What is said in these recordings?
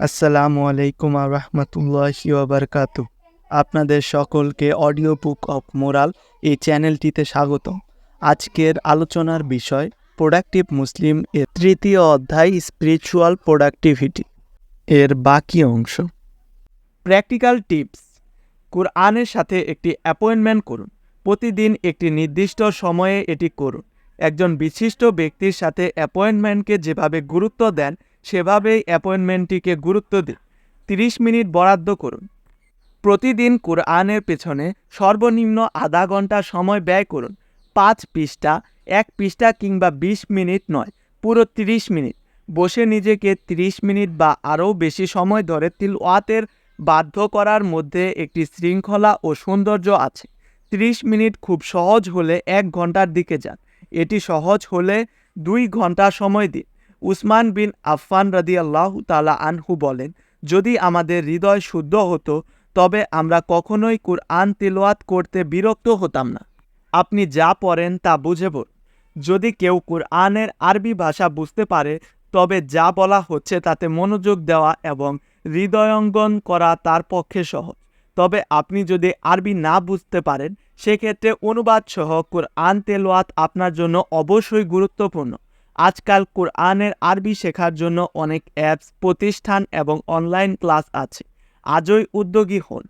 আসসালামু আলাইকুম রহমতুল্লাহি ওবরকাতু আপনাদের সকলকে অডিও বুক অফ মোরাল এই চ্যানেলটিতে স্বাগত। আজকের আলোচনার বিষয়, প্রোডাক্টিভ মুসলিম এর তৃতীয় অধ্যায়, স্পিরিচুয়াল প্রোডাক্টিভিটি। এর বাকি অংশ। Practical tips. কুরআনের সাথে একটি অ্যাপয়েন্টমেন্ট করুন। প্রতিদিন একটি নির্দিষ্ট সময়ে এটি করুন। একজন বিশিষ্ট ব্যক্তির সাথে অ্যাপয়েন্টমেন্টকে যেভাবে গুরুত্ব দেন সেভাবেই অ্যাপয়েন্টমেন্টটিকে গুরুত্ব দিন। তিরিশ মিনিট বরাদ্দ করুন। প্রতিদিন কোরআনের পেছনে সর্বনিম্ন আধা ঘণ্টা সময় ব্যয় করুন। পাঁচ পৃষ্ঠা, এক পৃষ্ঠা কিংবা বিশ মিনিট নয়, পুরো তিরিশ মিনিট। বসে নিজেকে তিরিশ মিনিট বা আরও বেশি সময় ধরে তিলওয়াতের বাধ্য করার মধ্যে একটি শৃঙ্খলা ও সৌন্দর্য আছে। তিরিশ মিনিট খুব সহজ হলে এক ঘণ্টার দিকে যান। এটি সহজ হলে দুই ঘণ্টা সময় দিন। উসমান বিন আফফান রাদি আল্লাহ তালা আনহু বলেন, যদি আমাদের হৃদয় শুদ্ধ হতো, তবে আমরা কখনোই কুরআন তিলওয়াত করতে বিরক্ত হতাম না। আপনি যা পড়েন তা বুঝে পড়ুন। যদি কেউ কুরআনের আরবি ভাষা বুঝতে পারে, তবে যা বলা হচ্ছে তাতে মনোযোগ দেওয়া এবং হৃদয়ঙ্গন করা তার পক্ষে সহজ। তবে আপনি যদি আরবি না বুঝতে পারেন, সেক্ষেত্রে অনুবাদ সহ কোরআন তেলোয়াত আপনার জন্য অবশ্যই গুরুত্বপূর্ণ। আজকাল কোরআনের আরবি শেখার জন্য অনেক অ্যাপস, প্রতিষ্ঠান এবং অনলাইন ক্লাস আছে। আজই উদ্যোগী হন।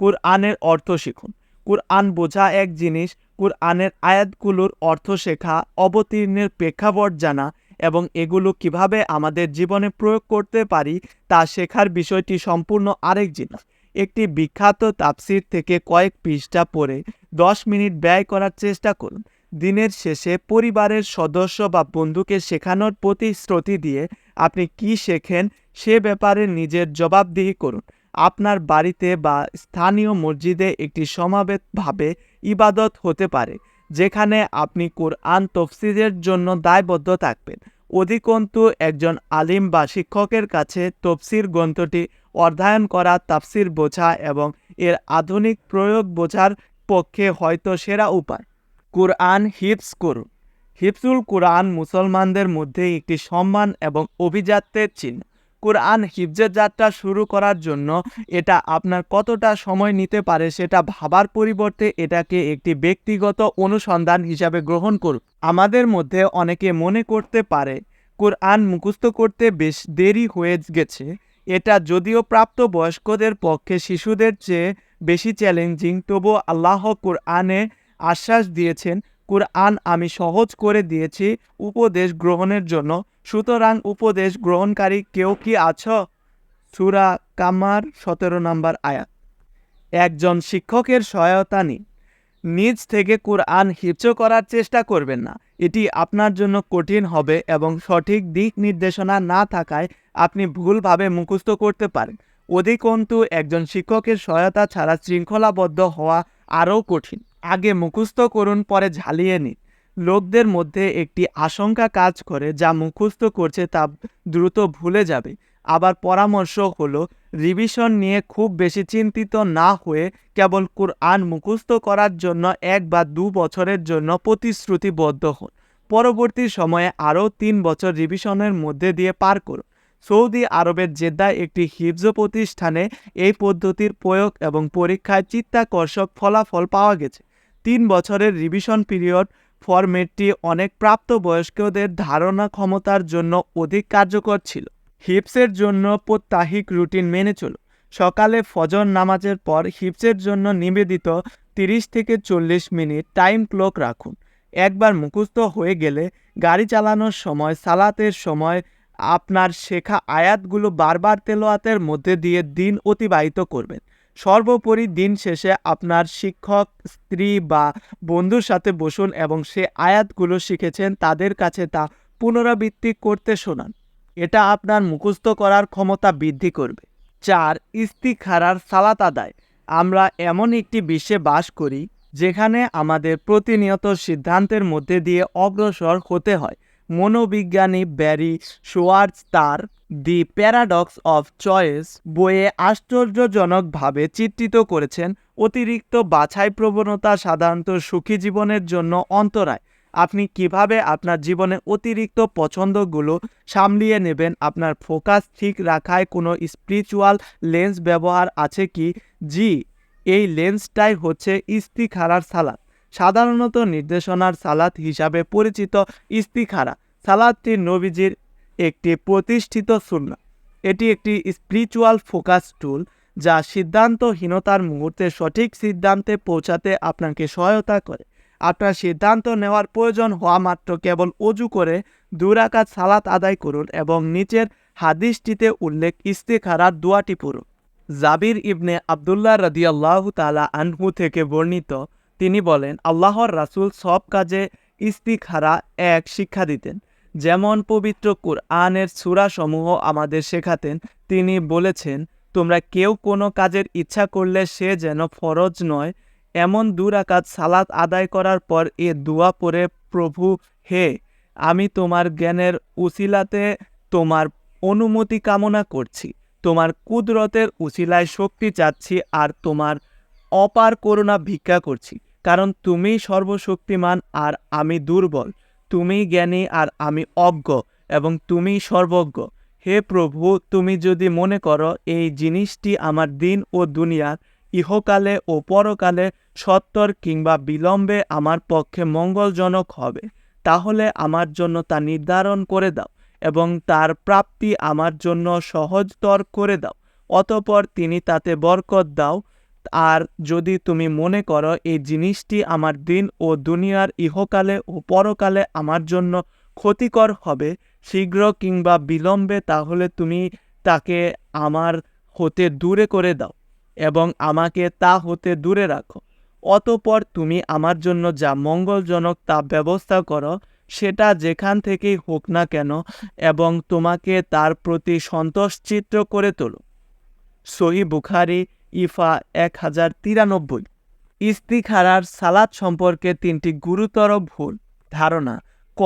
কোরআনের অর্থ শিখুন। কোরআন বোঝা এক জিনিস। কোরআনের আয়াতগুলোর অর্থ শেখা, অবতীর্ণের প্রেক্ষাপট জানা এবং এগুলো কীভাবে আমাদের জীবনে প্রয়োগ করতে পারি তা শেখার বিষয়টি সম্পূর্ণ আরেক জিনিস। একটি বিখ্যাত তাপসির থেকে কয়েক পৃষ্ঠা পড়ে দশ মিনিট ব্যয় করার চেষ্টা করুন। দিনের শেষে পরিবারের সদস্য বা বন্ধুকে শেখানোর প্রতিশ্রুতি দিয়ে আপনি কি শেখেন সে ব্যাপারে নিজের জবাবদিহি করুন। আপনার বাড়িতে বা স্থানীয় মসজিদে একটি সমাবেতভাবে ইবাদত হতে পারে, যেখানে আপনি কোরআন তফসিরের জন্য দায়বদ্ধ থাকবেন। অধিকন্তু, একজন আলিম বা শিক্ষকের কাছে তফসির গ্রন্থটি অধ্যয়ন করা, তাফসির বোঝা এবং এর আধুনিক প্রয়োগ বোঝার পক্ষে হয়তো সেরা উপায়। কোরআন হিপস করুন। হিপসুল কোরআন মুসলমানদের মধ্যে একটি সম্মান এবং অভিজাত্যের চিহ্ন। কোরআন হিফজের যাত্রা শুরু করার জন্য এটা আপনার কতটা সময় নিতে পারে সেটা ভাবার পরিবর্তে এটাকে একটি ব্যক্তিগত অনুসন্ধান হিসাবে গ্রহণ করুন। আমাদের মধ্যে অনেকে মনে করতে পারে, কোরআন মুখস্থ করতে বেশ দেরি হয়ে গেছে। এটা যদিও প্রাপ্ত বয়স্কদের পক্ষে শিশুদের চেয়ে বেশি চ্যালেঞ্জিং তবুও আল্লাহ কোরআনে আশ্বাস দিয়েছেন, কোরআন আমি সহজ করে দিয়েছি উপদেশ গ্রহণের জন্য। সুতরাং উপদেশ গ্রহণকারী কেউ কি আছ? সুরা কামার, সতেরো নম্বর আয়াত। একজন শিক্ষকের সহায়তা নিন। নিজ থেকে কোরআন হিপচ করার চেষ্টা করবেন না। এটি আপনার জন্য কঠিন হবে এবং সঠিক দিক নির্দেশনা না থাকায় আপনি ভুলভাবে মুখস্থ করতে পারেন। অধিকন্তু, একজন শিক্ষকের সহায়তা ছাড়া শৃঙ্খলাবদ্ধ হওয়া আরও কঠিন। আগে মুখস্থ করুন, পরে ঝালিয়ে নিন। লোকদের মধ্যে একটি আশঙ্কা কাজ করে যা মুখস্থ করছে তা দ্রুত ভুলে যাবে। আবার পরামর্শ হলো, রিভিশন নিয়ে খুব বেশি চিন্তিত না হয়ে কেবল কোরআন মুখস্থ করার জন্য এক বা দু বছরের জন্য প্রতিশ্রুতিবদ্ধ হন। পরবর্তী সময়ে আরও তিন বছর রিভিশনের মধ্যে দিয়ে পার করুন। সৌদি আরবের জেদ্দায় একটি হিফজ প্রতিষ্ঠানে এই পদ্ধতির প্রয়োগ এবং পরীক্ষায় চিত্তাকর্ষক ফলাফল পাওয়া গেছে। তিন বছরের রিভিশন পিরিয়ড ফরম্যাটটি অনেক প্রাপ্তবয়স্কদের ধারণা ক্ষমতার জন্য অধিক কার্যকর ছিল। হিপসের জন্য প্রত্যাহিক রুটিন মেনে চলো সকালে ফজর নামাজের পর হিপসের জন্য নিবেদিত তিরিশ থেকে চল্লিশ মিনিট টাইম ক্লক রাখুন। একবার মুখস্থ হয়ে গেলে গাড়ি চালানোর সময়, সালাতের সময় আপনার শেখা আয়াতগুলো বারবার তেলোয়াতের মধ্যে দিয়ে দিন অতিবাহিত করবেন। সর্বোপরি দিন শেষে আপনার শিক্ষক, স্ত্রী বা বন্ধুর সাথে বসুন এবং সে আয়াতগুলো শিখেছেন তাদের কাছে তা পুনরাবৃত্তি করতে শোনান। এটা আপনার মুখস্থ করার ক্ষমতা বৃদ্ধি করবে। চার, ইস্তিখারার সালাত আদায়। আমরা এমন একটি বিশ্বে বাস করি যেখানে আমাদের প্রতিনিয়ত সিদ্ধান্তের মধ্যে দিয়ে অগ্রসর হতে হয়। মনোবিজ্ঞানী ব্যারি শোয়ার্জ তার দি প্যারাডক্স অফ চয়েস বইয়ে আশ্চর্যজনকভাবে চিত্রিত করেছেন অতিরিক্ত বাছাই প্রবণতা সাধারণত সুখী জীবনের জন্য অন্তরায়। আপনি কীভাবে আপনার জীবনে অতিরিক্ত পছন্দগুলো সামলিয়ে নেবেন? আপনার ফোকাস ঠিক রাখায় কোনো স্পিরিচুয়াল লেন্স ব্যবহার আছে কি? জি, এই লেন্সটাই হচ্ছে ইস্তিখারার সালাদ। সাধারণত নির্দেশনার সালাদ হিসাবে পরিচিত ইস্তিখারা। সালাদটি নবীজির একটি প্রতিষ্ঠিত সুন্না। এটি একটি স্পিরিচুয়াল ফোকাস টুল যা সিদ্ধান্তহীনতার মুহূর্তে সঠিক সিদ্ধান্তে পৌঁছাতে আপনাকে সহায়তা করে। আপনার সিদ্ধান্ত নেওয়ার প্রয়োজন হওয়া মাত্র কেবল অজু করে দুরাকাত সালাত আদায় করুন এবং নিচের হাদিসটিতে উল্লেখ ইস্তেখারার দোয়াটি পড়ুন। জাবির ইবনে আবদুল্লাহ রাদিয়াল্লাহ তালা আনহু থেকে বর্ণিত তিনি বলেন, আল্লাহর রাসূল সব কাজে ইস্তিখারা এক শিক্ষা দিতেন। যেমন পবিত্র কুরআনের সূরাসমূহ আমাদের শেখাতেন, তিনি বলেছেন, তোমরা কেউ কোনো কাজের ইচ্ছা করলে সে যেন ফরজ নয়। এমন দুরাকাত সালাত আদায় করার পর এ দোয়া পড়ে, প্রভু, হে, আমি তোমার জ্ঞানের উসিলাতে তোমার অনুমতি কামনা করছি। তোমার কুদরতের উসিলায় শক্তি চাচ্ছি আর তোমার অপার করুণা ভিক্ষা করছি। কারণ তুমি সর্বশক্তিমান আর আমি দুর্বল। তুমি জ্ঞানী আর আমি অজ্ঞ এবং তুমি সর্বজ্ঞ। হে প্রভু, তুমি যদি মনে করো, এই জিনিসটি আমার দিন ও দুনিয়ার, ইহকালে ও পরকালে সত্তর কিংবা বিলম্বে আমার পক্ষে মঙ্গলজনক হবে, তাহলে আমার জন্য তা নির্ধারণ করে দাও এবং তার প্রাপ্তি আমার জন্য সহজতর করে দাও। অতপর তিনি তাতে বরকত দাও আর যদি তুমি মনে করো এই জিনিসটি আমার দিন ও দুনিয়ার ইহকালে ও পরকালে আমার জন্য ক্ষতিকর হবে, শীঘ্র কিংবা বিলম্বে তাহলে তুমি তাকে আমার হতে দূরে করে দাও এবং আমাকে তা হতে দূরে রাখো। অতপর তুমি আমার জন্য যা মঙ্গলজনক তা ব্যবস্থা করো, সেটা যেখান থেকেই হোক না কেন এবং তোমাকে তার প্রতি সন্তোষচিত্র করে তোলো। সহি বুখারি ইফা এক হাজার তিরানব্বই। ইস্তিখারার সালাদ সম্পর্কে তিনটি গুরুতর ভুল। ধারণা, ক,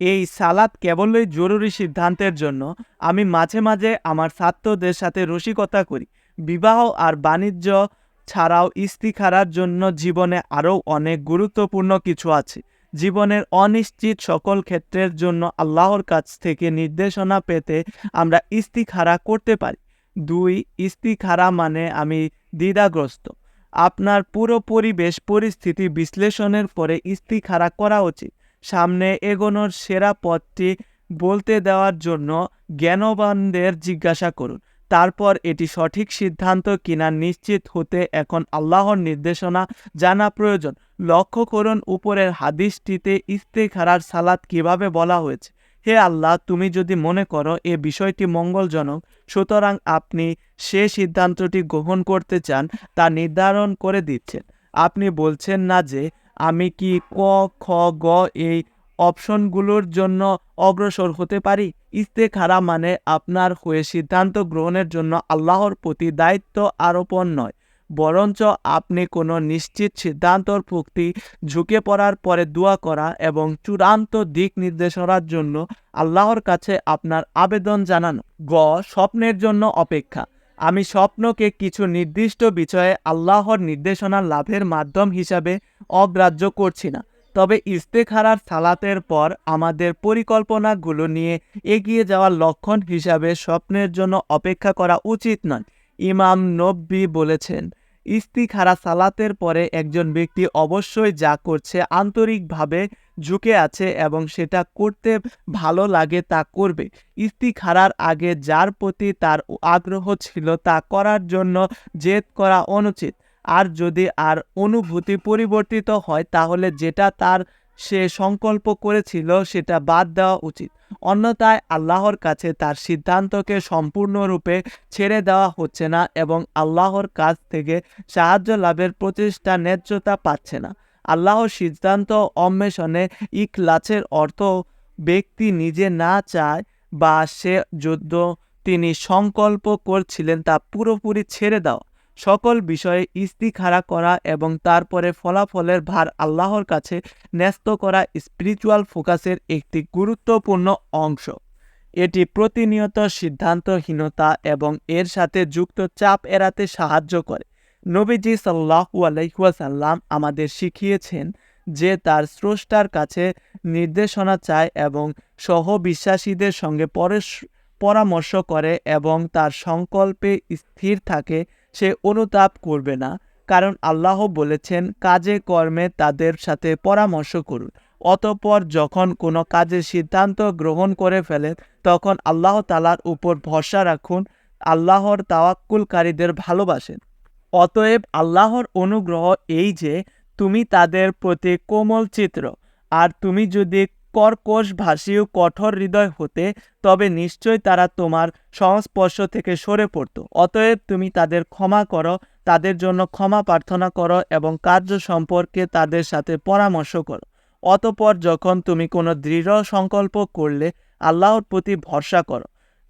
এই সালাদ কেবলই জরুরি সিদ্ধান্তের জন্য। আমি মাঝে মাঝে আমার ছাত্রদের সাথে রসিকতা করি। বিবাহ আর বাণিজ্য ছাড়াও ইস্তিখারার জন্য জীবনে আরও অনেক গুরুত্বপূর্ণ কিছু আছে। জীবনের অনিশ্চিত সকল ক্ষেত্রের জন্য আল্লাহর কাছ থেকে নির্দেশনা পেতে আমরা ইস্তিখারা করতে পারি। দুই, ইস্তিখারা মানে আমি দ্বিধাগ্রস্ত। আপনার পুরো পরিবেশ পরিস্থিতি বিশ্লেষণের পরে ইস্তিখারা করা উচিত। সামনে এগোনোর সেরা পথটি বলতে দেওয়ার জন্য জ্ঞানবানদের জিজ্ঞাসা করুন। তারপর এটি সঠিক সিদ্ধান্ত কিনা নিশ্চিত হতে এখন আল্লাহর নির্দেশনা জানা প্রয়োজন। লক্ষ্য করুন, উপরের হাদিসটিতে ইস্তেখারার সালাত কীভাবে বলা হয়েছে। হে আল্লাহ, তুমি যদি মনে করো এ বিষয়টি মঙ্গলজনক, সুতরাং আপনি সে সিদ্ধান্তটি গ্রহণ করতে চান তা নির্ধারণ করে দিচ্ছেন। আপনি বলছেন না যে আমি কি ক, খ, গ এই অপশনগুলোর জন্য অগ্রসর হতে পারি? ইস্তেখারা মানে আপনার হয়ে সিদ্ধান্ত গ্রহণের জন্য আল্লাহর প্রতি দায়িত্ব আরোপণ নয়। বরঞ্চ আপনি কোনো নিশ্চিত সিদ্ধান্তর প্রতি ঝুঁকে পড়ার পরে দোয়া করা এবং চূড়ান্ত দিক নির্দেশনার জন্য আল্লাহর কাছে আপনার আবেদন জানানো। গ, স্বপ্নের জন্য অপেক্ষা। আমি স্বপ্নকে কিছু নির্দিষ্ট বিষয়ে আল্লাহর নির্দেশনা লাভের মাধ্যম হিসাবে অগ্রাহ্য করছি না। তবে ইস্তেখারার সালাতের পর আমাদের পরিকল্পনাগুলো নিয়ে এগিয়ে যাওয়ার লক্ষণ হিসাবে স্বপ্নের জন্য অপেক্ষা করা উচিত নয়। ইমাম নব্বি বলেছেন, ইস্তিখারা সালাতের পরে একজন ব্যক্তি অবশ্যই যা করছে আন্তরিকভাবে ঝুঁকে আছে এবং সেটা করতে ভালো লাগে তা করবে। ইস্তিখারার আগে যার প্রতি তার আগ্রহ ছিল তা করার জন্য জেদ করা অনুচিত। আর যদি আর অনুভূতি পরিবর্তিত হয়, তাহলে যেটা তার সে সংকল্প করেছিল সেটা বাদ দেওয়া উচিত। অন্যথায় আল্লাহর কাছে তার সিদ্ধান্তকে সম্পূর্ণরূপে ছেড়ে দেওয়া হচ্ছে না এবং আল্লাহর কাছ থেকে সাহায্য লাভের প্রচেষ্টা ন্যায্যতা পাচ্ছে না। আল্লাহর সিদ্ধান্ত অন্বেষণে ইখলাচের অর্থ ব্যক্তি নিজে না চায় বা সে যুদ্ধ তিনি সংকল্প করছিলেন তা পুরোপুরি ছেড়ে দেওয়া সকল বিষয়ে ইস্তিখারা করা এবং তারপরে ফলাফলের ভার আল্লাহর কাছে ন্যস্ত করা স্পিরিচুয়াল ফোকাসের একটি গুরুত্বপূর্ণ অংশ। এটি প্রতিনিয়ত সিদ্ধান্তহীনতা এবং এর সাথে যুক্ত চাপ এড়াতে সাহায্য করে। নবীজি সাল্লাহু আলাইসাল্লাম আমাদের শিখিয়েছেন যে তার স্রষ্টার কাছে নির্দেশনা চায় এবং সহবিশ্বাসীদের সঙ্গে পরামর্শ করে এবং তার সংকল্পে স্থির থাকে সে অনুতাপ করবে না, কারণ আল্লাহ বলেছেন, কাজে কর্মে তাদের সাথে পরামর্শ করুন। অতঃপর যখন কোনো কাজের সিদ্ধান্ত গ্রহণ করে ফেলেন তখন আল্লাহ তালার উপর ভরসা রাখুন, আল্লাহর তাওয়াক্কুলকারীদের ভালোবাসেন। অতএব আল্লাহর অনুগ্রহ এই যে, তুমি তাদের প্রতি কোমল চিত্র, আর তুমি যদি কর্কশ ভাষীয় কঠোর হৃদয় হতে তবে নিশ্চয় তারা তোমার সংস্পর্শ থেকে সরে পড়ত। অতএব তুমি তাদের ক্ষমা করো, তাদের জন্য ক্ষমা প্রার্থনা করো এবং কার্য সম্পর্কে তাদের সাথে পরামর্শ করো। অতপর যখন তুমি কোনো দৃঢ় সংকল্প করলে, আল্লাহর প্রতি ভরসা করো।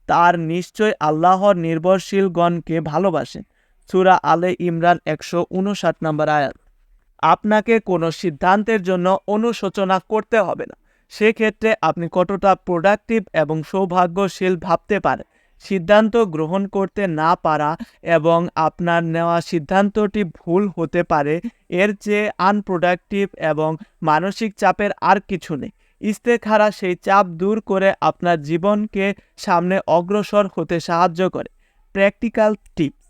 তার নিশ্চয় আল্লাহর নির্ভরশীলগণকে ভালোবাসেন। সুরা আলে ইমরান একশো উনষাট নম্বর আয়াত। আপনাকে কোনো সিদ্ধান্তের জন্য অনুশোচনা করতে হবে না। সেক্ষেত্রে আপনি কতটা প্রোডাক্টিভ এবং সৌভাগ্যশীল ভাবতে পারেন। সিদ্ধান্ত গ্রহণ করতে না পারা এবং আপনার নেওয়া সিদ্ধান্তটি ভুল হতে পারে, এর চেয়ে আনপ্রোডাক্টিভ এবং মানসিক চাপের আর কিছু নেই। ইস্তেখারা সেই চাপ দূর করে আপনার জীবনকে সামনে অগ্রসর হতে সাহায্য করে। Practical tips.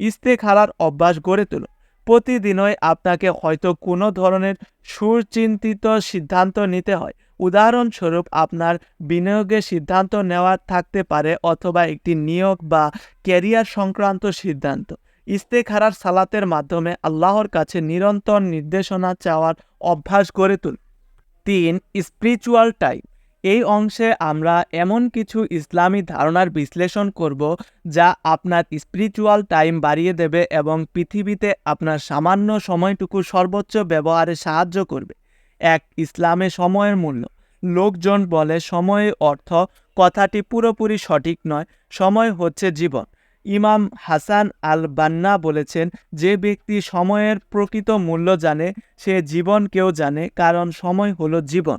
ইস্তেখারার অভ্যাস গড়ে তুলুন। প্রতিদিনই আপনাকে হয়তো কোনো ধরনের সুচিন্তিত সিদ্ধান্ত নিতে হয়। উদাহরণস্বরূপ আপনার বিনিয়োগের সিদ্ধান্ত নেওয়ার থাকতে পারে অথবা একটি নিয়োগ বা ক্যারিয়ার সংক্রান্ত সিদ্ধান্ত। ইস্তেখারার সালাতের মাধ্যমে আল্লাহর কাছে নিরন্তর নির্দেশনা চাওয়ার অভ্যাস গড়ে তুল তিন স্পিরিচুয়াল টাইম এই অংশে আমরা এমন কিছু ইসলামী ধারণার বিশ্লেষণ করব যা আপনার স্পিরিচুয়াল টাইম বাড়িয়ে দেবে এবং পৃথিবীতে আপনার সামান্য সময়টুকু সর্বোচ্চ ব্যবহারে সাহায্য করবে। এক ইসলামে সময়ের মূল্য। লোকজন বলে সময় অর্থ কথাটি পুরোপুরি সঠিক নয়, সময় হচ্ছে জীবন। ইমাম হাসান আল বান্না বলেছেন, যে ব্যক্তি সময়ের প্রকৃত মূল্য জানে, সে জীবনকেও জানে, কারণ সময় হলো জীবন।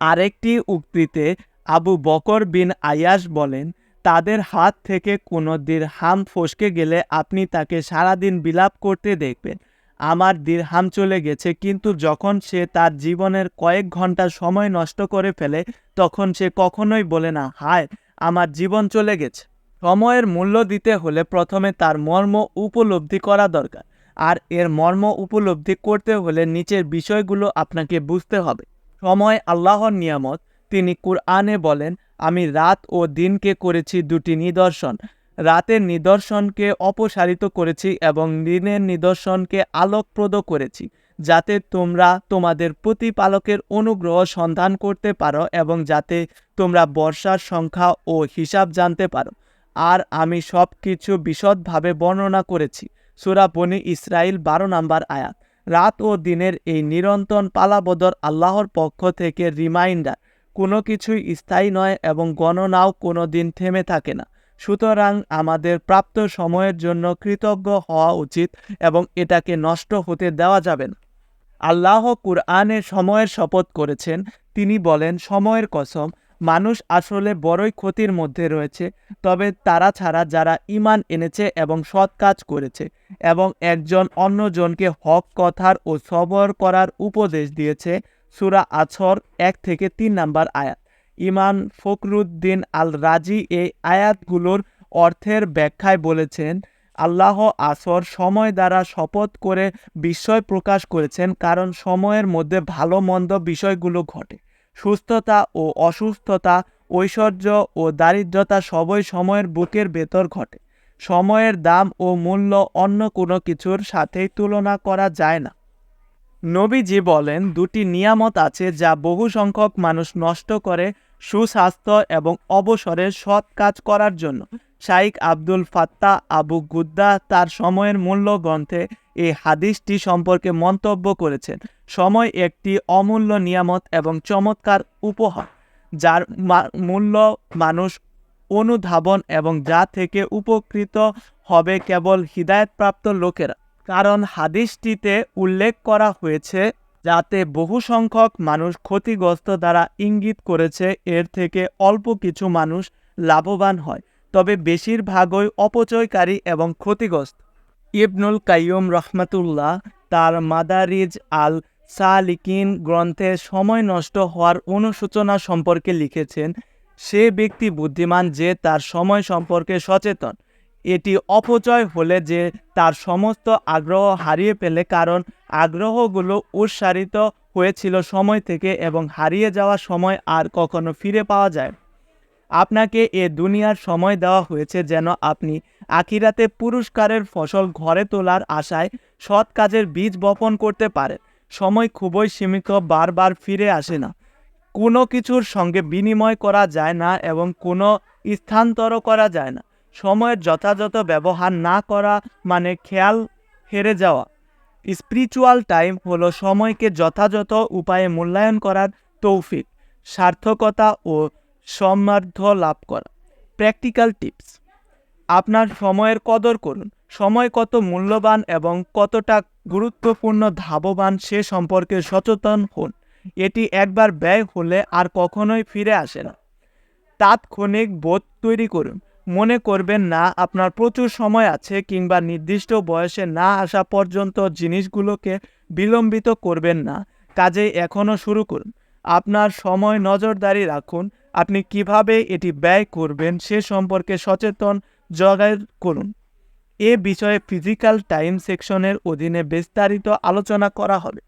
আরেকটি উক্তিতে আবু বকর বিন আয়াস বলেন, তাদের হাত থেকে কোনো দিন হাম ফসকে গেলে আপনি তাকে সারাদিন বিলাপ করতে দেখবেন। আমার হাম চলে গেছে, কিন্তু যখন সে তার জীবনের কয়েক ঘণ্টা সময় নষ্ট করে ফেলে, তখন সে কখনোই বলে না, হায়, আমার জীবন চলে গেছে। সময়ের মূল্য দিতে হলে প্রথমে তার মর্ম উপলব্ধি করা দরকার, আর এর মর্ম উপলব্ধি করতে হলে নিচের বিষয়গুলো আপনাকে বুঝতে হবে। সময় আল্লাহর নিয়ামত, তিনি কুরআনে বলেন, আমি রাত ও দিনকে করেছি দুটি নিদর্শন রাতের নিদর্শনকে অপসারিত করেছি এবং দিনের নিদর্শনকে আলোকপ্রদ করেছি, যাতে তোমরা তোমাদের প্রতিপালকের অনুগ্রহ সন্ধান করতে পারো এবং যাতে তোমরা বর্ষার সংখ্যা ও হিসাব জানতে পারো। আর আমি সব কিছু বিশদভাবে বর্ণনা করেছি। সুরা বনি ইসরাইল বারো নাম্বার আয়াত। রাত ও দিনের এই নিরন্তর পালাবদর আল্লাহর পক্ষ থেকে রিমাইন্ডার। কোনো কিছুই স্থায়ী নয় এবং গণনাও কোনো দিন থেমে থাকে না। সুতরাং আমাদের প্রাপ্ত সময়ের জন্য কৃতজ্ঞ হওয়া উচিত এবং এটাকে নষ্ট হতে দেওয়া যাবে না। আল্লাহ কুরআনে সময়ের শপথ করেছেন। তিনি বলেন, সময়ের কসম, মানুষ আসলে বড়ই ক্ষতির মধ্যে রয়েছে, তবে তারা ছাড়া যারা ইমান এনেছে এবং সৎ কাজ করেছে এবং একজন অন্যজনকে হক, কথার ও সবর করার উপদেশ দিয়েছে, সুরা আছর এক থেকে তিন নাম্বার আয়াত। ইমান ফখরুদ্দিন আল রাজি এই আয়াতগুলোর অর্থের ব্যাখ্যায় বলেছেন, আল্লাহ আসর সময় দ্বারা শপথ করে বিস্ময় প্রকাশ করেছেন কারণ সময়ের মধ্যে ভালো মন্দ বিষয়গুলো ঘটে। সুস্থতা ও অসুস্থতা, ঐশ্বর্য ও দারিদ্রতা সবই সময়ের বুকের ভেতর ঘটে। সময়ের দাম ও মূল্য অন্য কোনো কিছুর সাথেই তুলনা করা যায় না। নবীজি বলেন, দুটি নিয়ামত আছে যা বহু সংখ্যক মানুষ নষ্ট করে সুস্বাস্থ্য এবং অবসরের সৎ কাজ করার জন্য। শাইক আব্দুল ফাত্তা আবু গুদ্দা তার সময়ের মূল্য গ্রন্থে এই হাদিসটি সম্পর্কে মন্তব্য করেছেন। সময় একটি অমূল্য নিয়ামত এবং চমৎকার উপহার, যার মূল্য মানুষ অনুধাবন এবং যা থেকে উপকৃত হবে কেবল হৃদায়তপ্রাপ্ত লোকেরা। কারণ হাদিসটিতে উল্লেখ করা হয়েছে যাতে বহু সংখ্যক মানুষ ক্ষতিগ্রস্ত দ্বারা ইঙ্গিত করেছে, এর থেকে অল্প কিছু মানুষ লাভবান হয়। তবে বেশিরভাগই অপচয়কারী এবং ক্ষতিগ্রস্ত। ইবনুল কাইয়ুম রহমাতুল্লাহ তার মাদারিজ আল সালিকিন গ্রন্থে সময় নষ্ট হওয়ার অনুসূচনা সম্পর্কে লিখেছেন, সে ব্যক্তি বুদ্ধিমান যে তার সময় সম্পর্কে সচেতন। এটি অপচয় হলে যে তার সমস্ত আগ্রহ হারিয়ে ফেলে কারণ আগ্রহগুলো উৎসারিত হয়েছিল সময় থেকে এবং হারিয়ে যাওয়া সময় আর কখনো ফিরে পাওয়া যায়। আপনাকে এ দুনিয়ার সময় দেওয়া হয়েছে যেন আপনি আখিরাতে পুরস্কারের ফসল ঘরে তোলার আশায় সৎ কাজের বীজ বপন করতে পারেন। সময় খুবই সীমিত, বারবার ফিরে আসে না। কোনো কিছুর সঙ্গে বিনিময় করা যায় না এবং কোনো স্থানান্তর করা যায় না। সময়ের যথাযথ ব্যবহার না করা মানে খেয়াল হেরে যাওয়া। স্পিরিচুয়াল টাইম হলো সময়কে যথাযথ উপায়ে মূল্যায়ন করার তৌফিক, সার্থকতা ও সম্মার্থ লাভ করা। প্র্যাকটিক্যাল টিপস, আপনার সময়ের কদর করুন। সময় কত মূল্যবান এবং কতটা গুরুত্বপূর্ণ ধাববান সে সম্পর্কে সচেতন হন। এটি একবার ব্যয় হলে আর কখনোই ফিরে আসে না। তাৎক্ষণিক বোধ তৈরি করুন। মনে করবেন না, আপনার প্রচুর সময় আছে কিংবা নির্দিষ্ট বয়সে না আসা পর্যন্ত জিনিসগুলোকে বিলম্বিত করবেন না। কাজেই এখনও শুরু করুন। আপনার সময় নজরদারি রাখুন। আপনি কীভাবে এটি ব্যয় করবেন সে সম্পর্কে সচেতন জগায় করুন। এ বিষয়ে ফিজিক্যাল টাইম সেকশনের অধীনে বিস্তারিত আলোচনা করা হবে।